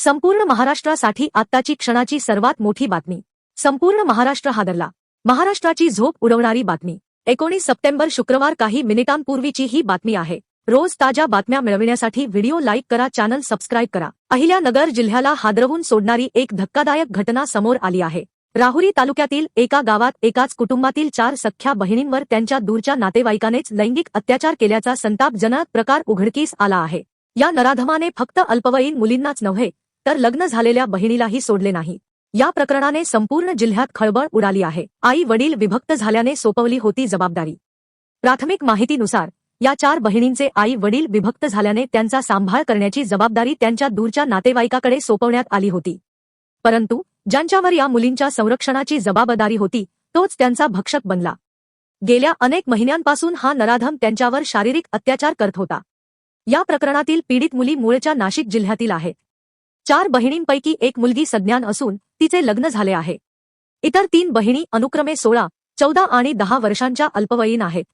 संपूर्ण महाराष्ट्रासाठी आत्ताची क्षणाची सर्वात मोठी बातमी. संपूर्ण महाराष्ट्र हादरला. महाराष्ट्राची झोप उडवणारी बातमी. एकोणीस सप्टेंबर शुक्रवार काही मिनिटांपूर्वीची ही बातमी आहे. रोज ताज्या बातम्या मिळविण्यासाठी व्हिडिओ लाईक करा चॅनल सबस्क्राईब करा. अहिल्यानगर जिल्ह्याला हादरवून सोडणारी एक धक्कादायक घटना समोर आली आहे. राहुरी तालुक्यातील एका गावात एकाच कुटुंबातील चार सख्ख्या बहिणींवर त्यांच्या दूरच्या नातेवाईकानेच लैंगिक अत्याचार केल्याचा संतापजनक प्रकार उघडकीस आला आहे. या नराधमाने फक्त अल्पवयीन मुलींनाच नव्हे तर लग्न झालेल्या बहिणीलाही सोडले नाही. या प्रकरणाने संपूर्ण जिल्ह्यात खळबळ उडाली आहे. आई वडील विभक्त झाल्याने सोपवली होती जबाबदारी. प्राथमिक माहितीनुसार या चार बहिणींचे आई वडील विभक्त झाल्याने त्यांचा सांभाळ करण्याची जबाबदारी त्यांच्या दूरच्या नातेवाईकाकडे सोपवण्यात आली होती. परंतु ज्यांच्यावर या मुलींच्या संरक्षणाची जबाबदारी होती तोच त्यांचा भक्षक बनला. गेल्या अनेक महिन्यांपासून हा नराधम त्यांच्यावर शारीरिक अत्याचार करत होता. या प्रकरणातील पीडित मुली मूळच्या नाशिक जिल्ह्यातील आहेत चार बहिणींपैकी एक मुलगी सज्ञान असून तिचे लग्न झाले आहे. इतर तीन बहिणी अनुक्रमे सोळा चौदा आणि दहा वर्षांच्या अल्पवयीन आहेत.